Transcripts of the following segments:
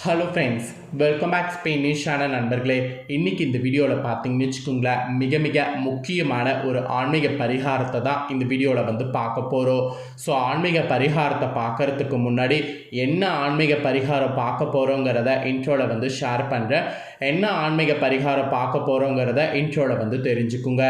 Hello friends welcome back ஸ்பெயினிஷான நண்பர்களே. இன்றைக்கி இந்த வீடியோவில் பார்த்தீங்கன்னு வச்சுக்கோங்களேன் மிக மிக முக்கியமான ஒரு ஆன்மீக பரிகாரத்தை தான் இந்த வீடியோவில் வந்து பார்க்க போகிறோம் ஸோ ஆன்மீக பரிகாரத்தை பார்க்கறதுக்கு முன்னாடி என்ன ஆன்மீக பரிகாரம் பார்க்க போகிறோங்கிறத இன்ட்ரோவில் வந்து ஷேர் பண்ணுறேன் என்ன ஆன்மீக பரிகாரம் பார்க்க போகிறோங்கிறத இன்ட்ரோவில் வந்து தெரிஞ்சுக்குங்க.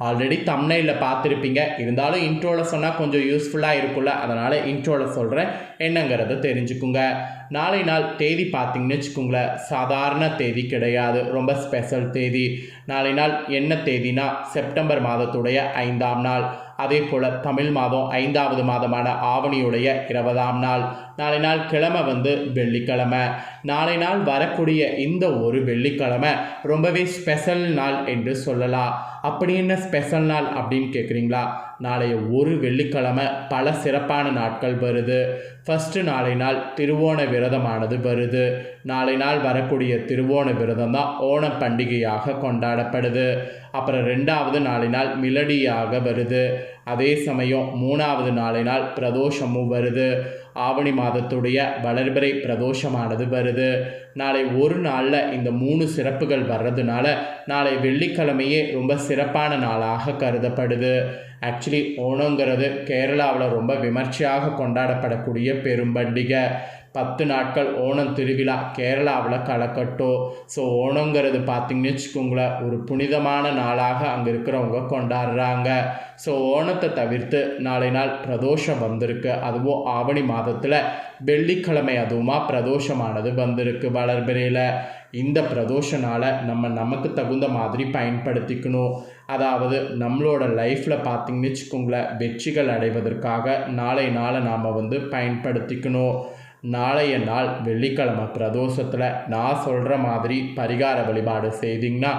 ஆல்ரெடி தம்னையில் பார்த்துருப்பீங்க. இருந்தாலும் இன்ட்ரோவில் சொன்னால் கொஞ்சம் யூஸ்ஃபுல்லாக இருக்கும்ல. அதனால் இன்ட்ரோவில் சொல்கிறேன் என்னங்கிறத தெரிஞ்சுக்குங்க. நாளை நாள் தேதி பார்த்தீங்கன்னு வச்சுக்கோங்களேன். சாதாரண தேதி கிடையாது. ரொம்ப ஸ்பெஷல் தேதி. நாளை நாள் என்ன தேதினா செப்டம்பர் மாதத்துடைய ஐந்தாம் நாள். அதே போல் தமிழ் மாதம் ஐந்தாவது மாதமான ஆவணியுடைய இருபதாம் நாள். நாளை நாள் கிழமை வந்து வெள்ளிக்கிழமை. நாளை நாள் வரக்கூடிய இந்த ஒரு வெள்ளிக்கிழமை ரொம்பவே ஸ்பெஷல் நாள் என்று சொல்லலாம். அப்படி என்ன ஸ்பெஷல் நாள் அப்படின்னு கேட்குறீங்களா நாளைய ஒரு வெள்ளிக்கிழமை பல சிறப்பான நாட்கள் வருது. ஃபஸ்ட்டு நாளை நாள் திருவோண விரதமானது வருது. நாளை நாள் வரக்கூடிய திருவோண விரதம் தான் ஓண பண்டிகையாக கொண்டாடப்படுது. அப்புறம் ரெண்டாவது நாளை நாள் மிலடியாக வருது. அதே சமயம் மூணாவது நாளை நாள் பிரதோஷமும் வருது. ஆவணி மாதத்துடைய வளர்பிறை பிரதோஷமானது வருது. நாளை ஒரு நாளில் இந்த மூணு சிறப்புகள் வர்றதுனால நாளை வெள்ளிக்கிழமையே ரொம்ப சிறப்பான நாளாக கருதப்படுது. ஆக்சுவலி ஓணங்கிறது கேரளாவில் ரொம்ப விமர்சையாக கொண்டாடப்படக்கூடிய பெரும் பண்டிகை பத்து நாட்கள் ஓணம் திருவிழா கேரளாவில் கலக்கட்டும் ஸோ ஓணங்கிறது பார்த்திங்கன்னு வச்சுக்கோங்களேன் ஒரு புனிதமான நாளாக அங்கே இருக்கிறவங்க கொண்டாடுறாங்க. ஸோ ஓணத்தை தவிர்த்து நாளை நாள் பிரதோஷம் வந்திருக்கு. அதுவும் ஆவணி மாதத்தில் வெள்ளிக்கிழமை அதுவுமா பிரதோஷமானது வந்திருக்கு வளர்பிறையில். இந்த பிரதோஷனால் நம்ம நமக்கு தகுந்த மாதிரி பயன்படுத்திக்கணும். அதாவது நம்மளோட லைஃப்பில் பார்த்திங்கன்னு வச்சுக்கோங்களேன் வெற்றிகள் அடைவதற்காக நாளை நாளை நாம் வந்து பயன்படுத்திக்கணும். நாளைய நாள் வெள்ளிக்கிழமை பிரதோஷத்தில் நான் சொல்கிற மாதிரி பரிகார வழிபாடு செய்திங்கன்னா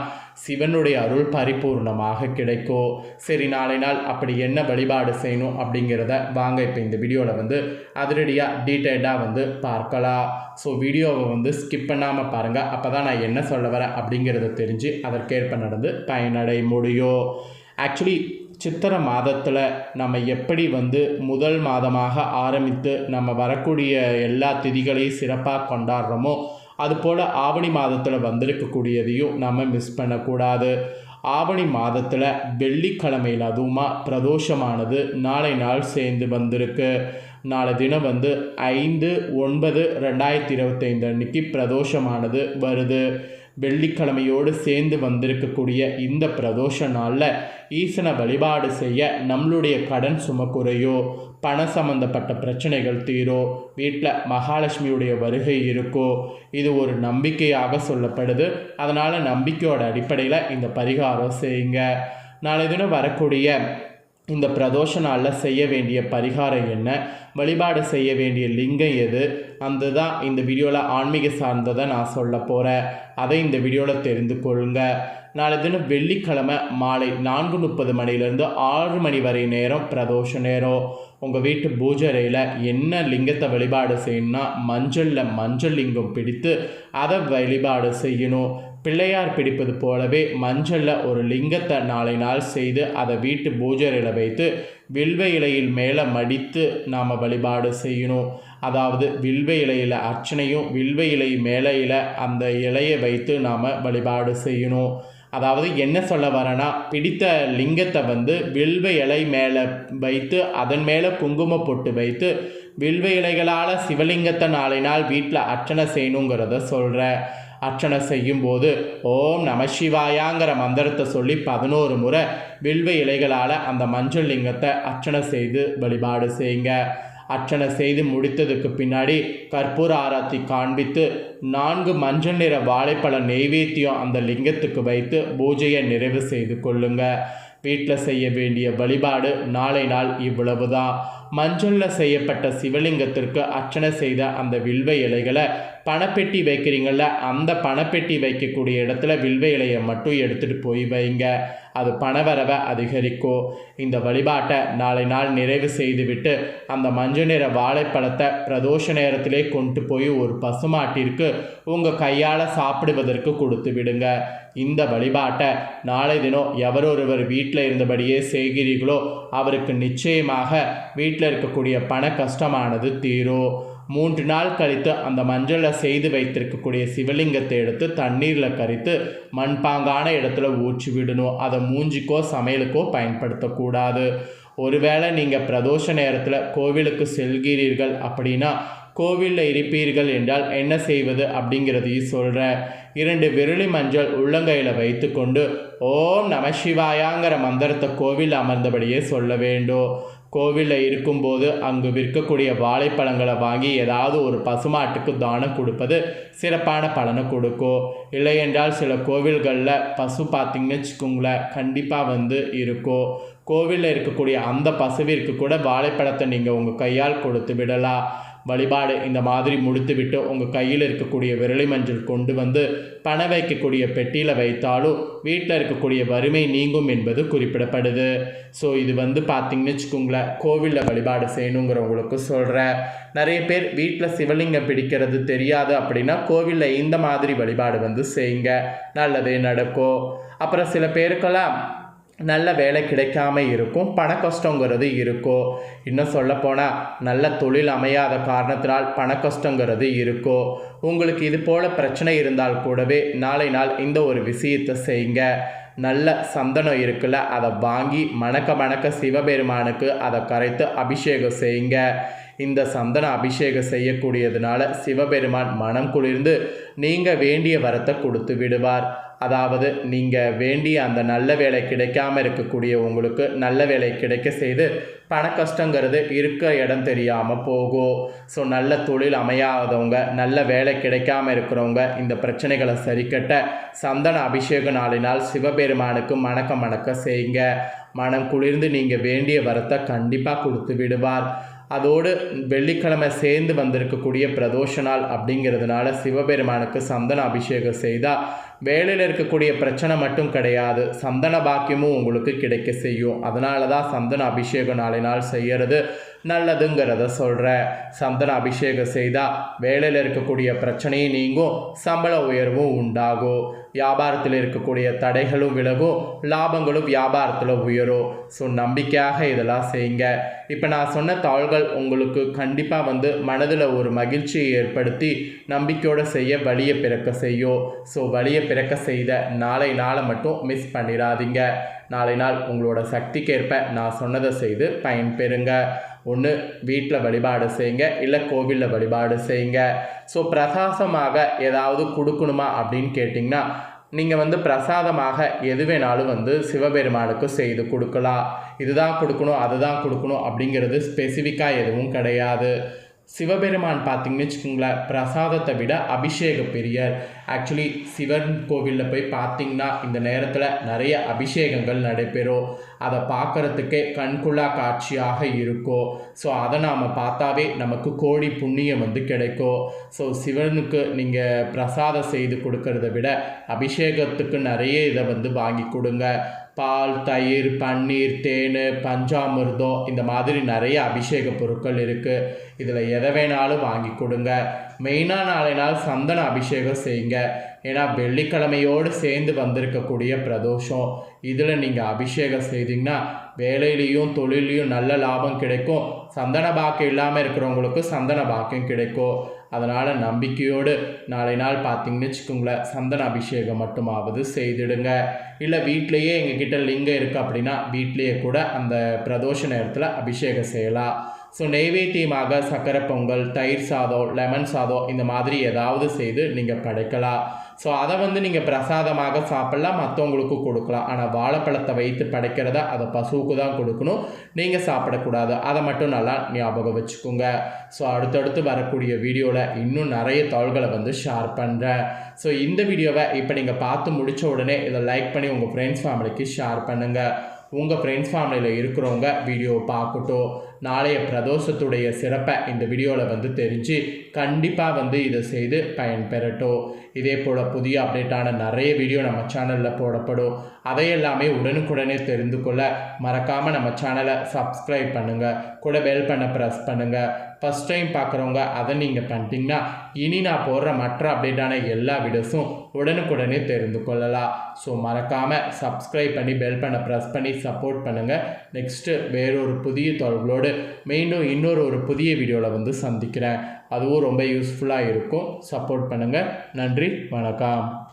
சிவனுடைய அருள் பரிபூர்ணமாக கிடைக்கும் சரி நாளை நாள் அப்படி என்ன வழிபாடு செய்யணும் அப்படிங்கிறத வாங்க. இப்போ இந்த வீடியோவில் வந்து அதிரடியாக டீட்டெயில்டாக வந்து பார்க்கலாம். ஸோ வீடியோவை வந்து ஸ்கிப் பண்ணாமல் பாருங்கள் அப்போ தான் நான் என்ன சொல்ல வரேன் அப்படிங்கிறத தெரிஞ்சு அதற்கேற்ப நடந்து பயனடை முடியும். ஆக்சுவலி சித்திரை மாதத்தில் நம்ம எப்படி வந்து முதல் மாதமாக ஆரம்பித்து நம்ம வரக்கூடிய எல்லா திதிகளையும் சிறப்பாக கொண்டாடுறோமோ அதுபோல் ஆவணி மாதத்தில் வந்திருக்கக்கூடியதையும் நம்ம மிஸ் பண்ணக்கூடாது. ஆவணி மாதத்தில் வெள்ளிக்கிழமையில் அதுவுமா பிரதோஷமானது நாளை நாள் சேர்ந்து வந்திருக்கு. நாளை தினம் வந்து ஐந்து ஒன்பது ரெண்டாயிரத்தி இருபத்தைந்து அன்னைக்கு பிரதோஷமானது வருது. வெள்ளிக்கிழமையோடு சேர்ந்து வந்திருக்கக்கூடிய இந்த பிரதோஷ நாளில் ஈசனை வழிபாடு செய்ய நம்மளுடைய கடன் சும குறையோ பண சம்பந்தப்பட்ட பிரச்சனைகள் தீரோ வீட்டில் மகாலட்சுமியுடைய வருகை இருக்கோ இது ஒரு நம்பிக்கையாக சொல்லப்படுது. அதனால் நம்பிக்கையோட அடிப்படையில் இந்த பரிகாரம் செய்யுங்க. நாளை தினம் வரக்கூடிய இந்த பிரதோஷ நாளில் செய்ய வேண்டிய பரிகாரம் என்ன? வழிபாடு செய்ய வேண்டிய லிங்கம் எது? அந்த தான் இந்த வீடியோவில் ஆன்மீக சார்ந்ததை நான் சொல்ல போகிறேன் அதை இந்த வீடியோவில் தெரிந்து கொள்ளுங்க. நாளை தினம் வெள்ளிக்கிழமை மாலை நான்கு முப்பது மணிலேருந்து ஆறு மணி வரை நேரம் பிரதோஷ நேரம். உங்கள் வீட்டு பூஜரையில் என்ன லிங்கத்தை வழிபாடு செய்யணும்னா மஞ்சளில் மஞ்சள் லிங்கம் பிடித்து அதை வழிபாடு செய்யணும். பிள்ளையார் பிடிப்பது போலவே மஞ்சளில் ஒரு லிங்கத்தை நாளை நாள் செய்து அதை வீட்டு பூஜையில் வைத்து வில்வ இலையில் மேலே மடித்து நாம் வழிபாடு செய்யணும். அதாவது வில்வ இலையில் அர்ச்சனையும் வில்வ இலை மேலையில் அந்த இலையை வைத்து நாம் வழிபாடு செய்யணும். அதாவது என்ன சொல்ல வரேன்னா பிடித்த லிங்கத்தை வந்து வில்வ இலை மேலே வைத்து அதன் மேலே குங்கும பொட்டு வைத்து வில்வ இலைகளால் சிவலிங்கத்தை நாளை நாள் வீட்டில் அர்ச்சனை செய்யணுங்கிறத சொல்கிறேன் அர்ச்சனை செய்யும்போது ஓம் நம சிவாயாங்கிற மந்திரத்தை சொல்லி பதினோரு முறை வில்வ இலைகளால் அந்த மஞ்சள் லிங்கத்தை அர்ச்சனை செய்து வழிபாடு செய்யுங்க. அர்ச்சனை செய்து முடித்ததுக்கு பின்னாடி கற்பூர ஆராத்தி காண்பித்து நான்கு மஞ்சள் நிற வாழைப்பழ நெய்வேத்தியம் அந்த லிங்கத்துக்கு வைத்து பூஜையை நிறைவு செய்து கொள்ளுங்க. வீட்டில் செய்ய வேண்டிய வழிபாடு நாளை நாள் இவ்வளவு தான் மஞ்சளில் செய்யப்பட்ட சிவலிங்கத்திற்கு அர்ச்சனை செய்த அந்த வில்வ இலைகளை பணப்பெட்டி வைக்கிறீங்கள அந்த பணப்பெட்டி வைக்கக்கூடிய இடத்துல வில்வ இலையை மட்டும் எடுத்துகிட்டு போய் வைங்க. அது பணவரவை அதிகரிக்கும். இந்த வழிபாட்டை நாளை நாள் நிறைவு செய்துவிட்டு அந்த மஞ்சள் நிற வாழைப்பழத்தை பிரதோஷ நேரத்திலே கொண்டு போய் ஒரு பசுமாட்டிற்கு உங்கள் கையால் சாப்பிடுவதற்கு கொடுத்து விடுங்க. இந்த வழிபாட்டை நாளை தினம் எவரொருவர் வீட்டில் இருந்தபடியே செய்கிறீர்களோ அவருக்கு நிச்சயமாக வீட்டில் இருக்கக்கூடிய பண கஷ்டமானது தீரும் மூன்று நாள் கழித்து அந்த மஞ்சளை செய்து வைத்திருக்கக்கூடிய சிவலிங்கத்தை எடுத்து தண்ணீரில் கரைத்து மண்பாங்கான இடத்துல ஊற்றி விடணும். அதை மூஞ்சிக்கோ சமையலுக்கோ பயன்படுத்தக்கூடாது. ஒருவேளை நீங்கள் பிரதோஷ நேரத்தில் கோவிலுக்கு செல்கிறீர்கள் அப்படின்னா கோவிலில் இருப்பீர்கள் என்றால் என்ன செய்வது அப்படிங்கிறதையும் சொல்கிறேன் இரண்டு விரலி மஞ்சள் உள்ளங்கையில் வைத்துக்கொண்டு ஓம் நம சிவாயாங்கிற மந்திரத்தை கோவில் அமர்ந்தபடியே சொல்ல வேண்டும். கோவிலில் இருக்கும்போது அங்கு விற்கக்கூடிய வாழைப்பழங்களை வாங்கி ஏதாவது ஒரு பசுமாட்டுக்கு தானம் கொடுப்பது சிறப்பான பலனை கொடுக்கும். இல்லை என்றால் சில கோவில்களில் பசு பார்த்திங்கன்னு வச்சுக்கோங்களேன் கண்டிப்பாக வந்து இருக்கும். கோவிலில் இருக்கக்கூடிய அந்த பசுவிற்கு கூட வாழைப்பழத்தை நீங்கள் உங்கள் கையால் கொடுத்து விடலாம். வழிபாடு இந்த மாதிரி முடித்துவிட்டு உங்கள் கையில் இருக்கக்கூடிய விரலி மஞ்சள் கொண்டு வந்து பண வைக்கக்கூடிய பெட்டியில் வைத்தாலும் வீட்டில் இருக்கக்கூடிய வறுமை நீங்கும் என்பது குறிப்பிடப்படுது. ஸோ இது வந்து பார்த்திங்கன்னு வச்சுக்கோங்களேன் கோவிலில் வழிபாடு செய்யணுங்கிறவங்களுக்கு சொல்கிறேன் நிறைய பேர் வீட்டில் சிவலிங்கம் பிடிக்கிறது தெரியாது அப்படின்னா கோவிலில் இந்த மாதிரி வழிபாடு வந்து செய்யுங்க. நல்லதே நடக்கும். அப்புறம் சில பேருக்கெல்லாம் நல்ல வேலை கிடைக்காம இருக்கும். பண கஷ்டங்கிறது இருக்கும் இன்னும் சொல்லப்போனால் நல்ல தொழில் அமையாத காரணத்தினால் பண கஷ்டங்கிறது இருக்கும் உங்களுக்கு இது போல் பிரச்சனை இருந்தால் கூடவே நாளை நாள் இந்த ஒரு விஷயத்தை செய்யுங்க நல்ல சந்தனம் இருக்குல்ல அதை வாங்கி மணக்க மணக்க சிவபெருமானுக்கு அதை கரைத்து அபிஷேகம் செய்யுங்க. இந்த சந்தன அபிஷேகம் செய்யக்கூடியதுனால சிவபெருமான் மனம் குளிர்ந்து நீங்கள் வேண்டிய வரத்தை கொடுத்து விடுவார். அதாவது நீங்கள் வேண்டிய அந்த நல்ல வேலை கிடைக்காம இருக்கக்கூடிய உங்களுக்கு நல்ல வேலை கிடைக்க செய்து பண கஷ்டங்கிறது இருக்க இடம் தெரியாமல் போகும் ஸோ நல்ல தொழில் அமையாதவங்க நல்ல வேலை கிடைக்காம இருக்கிறவங்க இந்த பிரச்சனைகளை சரிக்கட்ட சந்தன அபிஷேக நாளினால் சிவபெருமானுக்கு மணக்க மணக்க செய்யுங்க. மனம் குளிர்ந்து நீங்கள் வேண்டிய வரத்தை கண்டிப்பாக கொடுத்து விடுவார். அதோடு வெள்ளிக்கிழமை சேர்ந்து வந்திருக்கக்கூடிய பிரதோஷ நாள் அப்படிங்கிறதுனால சிவபெருமானுக்கு சந்தன அபிஷேகம் செய்தால் வேலையில் இருக்கக்கூடிய பிரச்சனை மட்டும் கிடையாது. சந்தன பாக்கியமும் உங்களுக்கு கிடைக்க செய்யும். அதனால தான் சந்தன அபிஷேகம் நாளை நாள் செய்கிறது நல்லதுங்கிறத சொல்கிற சந்தன அபிஷேகம் செய்தால் வேலையில் இருக்கக்கூடிய பிரச்சனையும் நீங்கும் சம்பள உயர்வும் உண்டாகும். வியாபாரத்தில் இருக்கக்கூடிய தடைகளும் விலகும் லாபங்களும் வியாபாரத்தில் உயரும். ஸோ நம்பிக்கையாக இதெல்லாம் செய்யுங்க இப்போ நான் சொன்ன தாள்கள் உங்களுக்கு கண்டிப்பாக வந்து மனதில் ஒரு மகிழ்ச்சியை ஏற்படுத்தி நம்பிக்கையோடு செய்ய வழியை பிறக்க செய்யும். ஸோ வழியை பிறக்க செய்த நாளை நாளை மட்டும் மிஸ் பண்ணிடாதீங்க. நாளை நாள் உங்களோட சக்திக்கேற்ப நான் சொன்னதை செய்து பயன்பெறுங்க. ஒன்று வீட்டில் வழிபாடு செய்யுங்க இல்லை கோவிலில் வழிபாடு செய்யுங்க. ஸோ பிரகாசமாக ஏதாவது கொடுக்கணுமா அப்படின்னு கேட்டிங்கன்னா நீங்கள் வந்து பிரசாதமாக எது வேணாலும் வந்து சிவபெருமானுக்கு செய்து கொடுக்கலாம். இதுதான் கொடுக்கணும் அதுதான் கொடுக்கணும் அப்படிங்கிறது ஸ்பெசிஃபிக்காக எதுவும் கிடையாது. சிவபெருமான் பார்த்தீங்கன்னு வச்சுக்கோங்களேன் பிரசாதத்தை விட அபிஷேக பெரியார். ஆக்சுவலி சிவன் கோவிலில் போய் பார்த்தீங்கன்னா இந்த நேரத்தில் நிறைய அபிஷேகங்கள் நடைபெறும். அதை பார்க்குறதுக்கே கண்குள்ளா காட்சியாக இருக்கும். ஸோ அதை நாம் பார்த்தாவே நமக்கு கோடி புண்ணியம் வந்து கிடைக்கும். ஸோ சிவனுக்கு நீங்கள் பிரசாதம் செய்து கொடுக்கறத விட அபிஷேகத்துக்கு நிறைய இதை வந்து வாங்கி கொடுங்க. பால் தயிர் பன்னீர் தேன் பஞ்சாமிர்தம் இந்த மாதிரி நிறைய அபிஷேக பொருட்கள் இருக்குது இதில் எதை வேணாலும் வாங்கி கொடுங்க. மெயினாக நாளை நாள் சந்தன அபிஷேகம் செய்யுங்க. ஏன்னா வெள்ளிக்கிழமையோடு சேர்ந்து வந்திருக்கக்கூடிய பிரதோஷம். இதில் நீங்கள் அபிஷேகம் செய்தீங்கன்னா வேலையிலையும் தொழிலையும் நல்ல லாபம் கிடைக்கும். சந்தன பாக்கியம் இல்லாமல் இருக்கிறவங்களுக்கு சந்தன பாக்கியம் கிடைக்கும். அதனால் நம்பிக்கையோடு நாளை நாள் பார்த்தீங்கன்னு வச்சுக்கோங்களேன் சந்தன அபிஷேகம் மட்டுமாவது செய்திடுங்க. இல்லை வீட்லேயே எங்ககிட்ட லிங்கம் இருக்குது அப்படின்னா வீட்லேயே கூட அந்த பிரதோஷ நேரத்தில் அபிஷேகம் செய்யலாம். ஸோ நெய்வேத்தியமாக சக்கரை பொங்கல் தயிர் சாதம் லெமன் சாதம் இந்த மாதிரி ஏதாவது செய்து நீங்கள் படைக்கலாம். ஸோ அதை வந்து நீங்கள் பிரசாதமாக சாப்பிட்லாம் மற்றவங்களுக்கு கொடுக்கலாம். ஆனால் வாழைப்பழத்தை வைத்து படைக்கிறத அதை பசுவுக்கு தான் கொடுக்கணும். நீங்கள் சாப்பிடக்கூடாது. அதை மட்டும் நல்லா ஞாபகம் வச்சுக்கோங்க. ஸோ அடுத்தடுத்து வரக்கூடிய வீடியோவில் இன்னும் நிறைய தாள்களை வந்து ஷேர் பண்ணுறேன் ஸோ இந்த வீடியோவை இப்போ நீங்கள் பார்த்து முடித்த உடனே இதை லைக் பண்ணி உங்கள் ஃப்ரெண்ட்ஸ் ஃபேமிலிக்கு ஷேர் பண்ணுங்கள் உங்கள் ஃப்ரெண்ட்ஸ் ஃபேமிலியில் இருக்கிறவங்க வீடியோவை பார்க்கட்டும். நாளைய பிரதோஷத்துடைய சிறப்பை இந்த வீடியோவில் வந்து தெரிஞ்சு கண்டிப்பாக வந்து இதை செய்து பயன்பெறட்டும். இதே போல் புதிய அப்டேட்டான நிறைய வீடியோ நம்ம சேனலில் போடப்படும். அதையெல்லாமே உடனுக்குடனே தெரிந்து கொள்ள மறக்காமல் நம்ம சேனலை சப்ஸ்கிரைப் பண்ணுங்கள் கூட பெல் பண்ண ப்ரெஸ் பண்ணுங்கள் ஃபஸ்ட் டைம் பார்க்குறவங்க அதை நீங்கள் பண்ணிட்டீங்கன்னா இனி நான் போடுற மற்ற அப்டேட்டான எல்லா வீடியோஸும் உடனுக்குடனே தெரிந்து கொள்ளலாம். ஸோ மறக்காமல் சப்ஸ்கிரைப் பண்ணி பெல் பண்ண ப்ரெஸ் பண்ணி சப்போர்ட் பண்ணுங்கள் நெக்ஸ்ட்டு வேறொரு புதிய தொடர்போடு தகவலோடு மீண்டும் இன்னொரு ஒரு புதிய வீடியோவில் வந்து சந்திக்கிறேன். அதுவும் ரொம்ப யூஸ்ஃபுல்லாக இருக்கும். சப்போர்ட் பண்ணுங்கள் நன்றி. வணக்கம்.